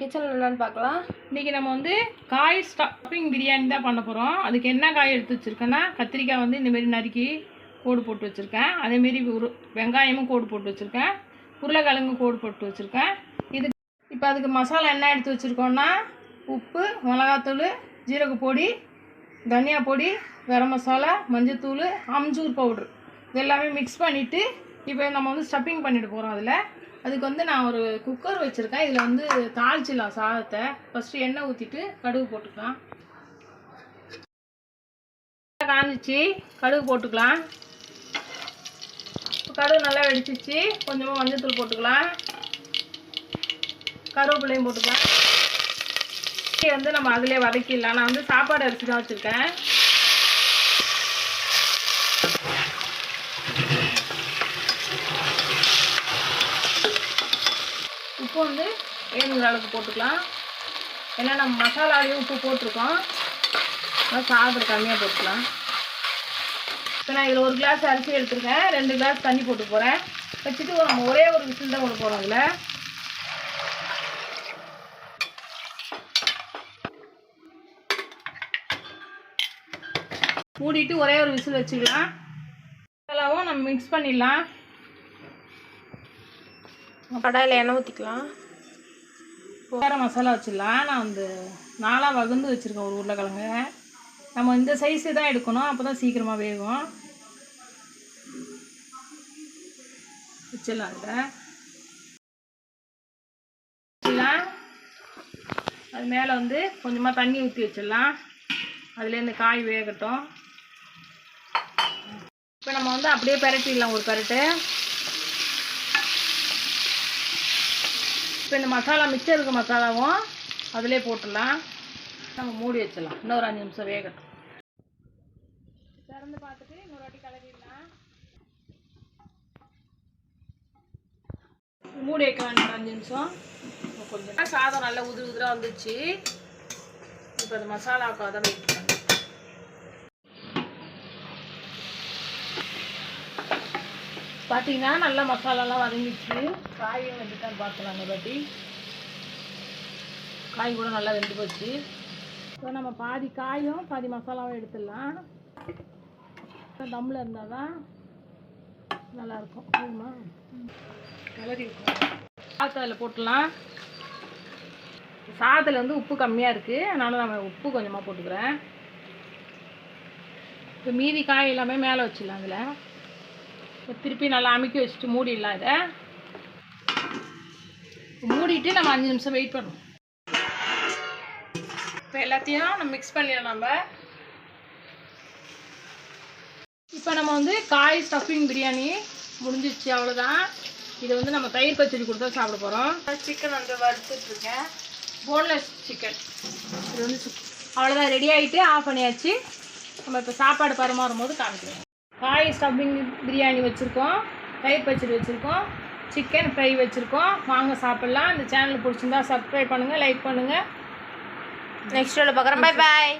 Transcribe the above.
கிச்சனில் என்னென்னு பார்க்கலாம். இன்றைக்கி நம்ம வந்து காய் ஸ்டஃபிங் பிரியாணி தான் பண்ண போகிறோம் அதுக்கு என்ன காய் எடுத்து வச்சுருக்கேன்னா கத்திரிக்காய் வந்து இந்தமாரி நறுக்கி கோடு போட்டு வச்சுருக்கேன். அதேமாரி உரு வெங்காயமும் கோடு போட்டு வச்சுருக்கேன். உருளைக்கிழங்கு கோடு போட்டு வச்சுருக்கேன். இது இப்போ அதுக்கு மசாலா என்ன எடுத்து வச்சுருக்கோன்னா உப்பு மிளகாத்தூள் ஜீரக பொடி தனியா பொடி கரம் மசாலா மஞ்சத்தூள் அம்சூர் பவுட்ரு இது எல்லாமே மிக்ஸ் பண்ணிவிட்டு இப்போ நம்ம வந்து ஸ்டஃபிங் பண்ணிட்டு போகிறோம் அதில். அதுக்கு வந்து நான் ஒரு குக்கர் வச்சுருக்கேன். இதில் வந்து தாளிச்சிடலாம் சாதத்தை. ஃபஸ்ட்டு எண்ணெய் ஊற்றிட்டு கடுகு போட்டுக்கலாம். காஞ்சிச்சு கடுகு போட்டுக்கலாம். கடுகு நல்லா வெடிச்சிச்சு. கொஞ்சமாக மஞ்சத்தூள் போட்டுக்கலாம். கருவேப்பிலையும் போட்டுக்கலாம். வந்து நம்ம அதிலே வதக்கிடலாம். நான் வந்து சாப்பாடு அரிசி தான் வச்சுருக்கேன். உப்பு வந்து வேணுங்கிற அளவுக்கு போட்டுக்கலாம். ஏன்னா நம்ம மசாலாலையும் உப்பு போட்டிருக்கோம். சாதத்தில் கம்மியாக போட்டுக்கலாம். இப்போ நான் இதில் ஒரு கிளாஸ் அரிசி எடுத்துருக்கேன். ரெண்டு கிளாஸ் தண்ணி போட்டு போகிறேன் வச்சுட்டு ஒரு- நம்ம ஒரே ஒரு விசில் தான் போட போகிறோம் இதில். மூடிட்டு ஒரே ஒரு விசில் வச்சுக்கலாம். மசாலாவும் நம்ம மிக்ஸ் பண்ணிடலாம். கடாயில் எண்ணெய் ஊற்றிக்கலாம் வேறு மசாலா வச்சிடலாம். நான் வந்து நாலாக வகுந்து வச்சுருக்கேன் ஒரு உருளைக்கிழங்கு. நம்ம இந்த சைஸு தான் எடுக்கணும். அப்போ தான் சீக்கிரமாக வேகும். வச்சிடலாம் அதில் வச்சிடலாம். அது மேலே வந்து கொஞ்சமாக தண்ணி ஊற்றி வச்சிடலாம். அதுலேருந்து காய் வேகட்டும். இப்போ நம்ம வந்து அப்படியே பெரட்டிடலாம் ஒரு பெரட்டு. இப்போ இந்த மசாலா மிச்சம் இருக்க மசாலாவும் அதிலே போட்டுடலாம். நம்ம மூடி வச்சிடலாம். இன்னொரு அஞ்சு நிமிஷம் வேகட்டும். திறந்து பார்த்துட்டு இன்னொரு வாட்டி கலக்கிடலாம். மூடி வைக்க வேண்டாம் ஒரு அஞ்சு நிமிஷம். கொஞ்சம். சாதம் நல்லா உதிரி உதிராக வந்துச்சு. இப்போ அந்த மசாலாவுக்காக தான் வெயிட் பார்த்தீங்கன்னா நல்லா மசாலாலாம் வதங்கிடுச்சு. காயும் வெந்துட்டான்னு பார்க்கலாம் பாட்டி காய் கூட நல்லா வெந்து போச்சு. இப்போ நம்ம பாதி காயும் பாதி மசாலாவும் எடுத்துடலாம். தம்மில் இருந்தால் தான் நல்லாயிருக்கும். போதுமா கலரி இருக்கும் சாதத்தை அதில் போட்டுடலாம். சாதத்தில் வந்து உப்பு கம்மியாக இருக்குது அதனால் நான் உப்பு கொஞ்சமாக போட்டுக்கிறேன். இப்போ மீதி காய் எல்லாமே மேலே வச்சிடலாம் அதில் திருப்பி நல்லா அமுக்கி வச்சுட்டு மூடிடலாம் இதை. மூடிட்டு நம்ம அஞ்சு நிமிஷம் வெயிட் பண்ணுவோம். இப்போ எல்லாத்தையும் நம்ம மிக்ஸ் பண்ணிடலாம் நம்ம. இப்போ நம்ம வந்து காய் ஸ்டஃபிங் பிரியாணி முடிஞ்சிடுச்சு அவ்வளோதான் இதை வந்து நம்ம தயிர் பச்சடி கொடுத்தா சாப்பிட போகிறோம் சிக்கன் வந்து வறுத்துட்ருக்கேன் போன்லெஸ் சிக்கன் இது வந்து அவ்வளோதான் ரெடி ஆகிட்டு ஆஃப் பண்ணியாச்சு. நம்ம இப்போ சாப்பாடு பரிமாறும் போது காமிக்கிறோம். காய் ஸ்டஃபிங் பிரியாணி வச்சுருக்கோம். தயிர் பச்சடி வச்சுருக்கோம். சிக்கன் ஃப்ரை வச்சுருக்கோம். வாங்க சாப்பிட்லாம். இந்த சேனல் பிடிச்சிருந்தா சப்ஸ்கிரைப் பண்ணுங்கள் லைக் பண்ணுங்கள் நெக்ஸ்ட் பார்க்குறேன் பை பாய்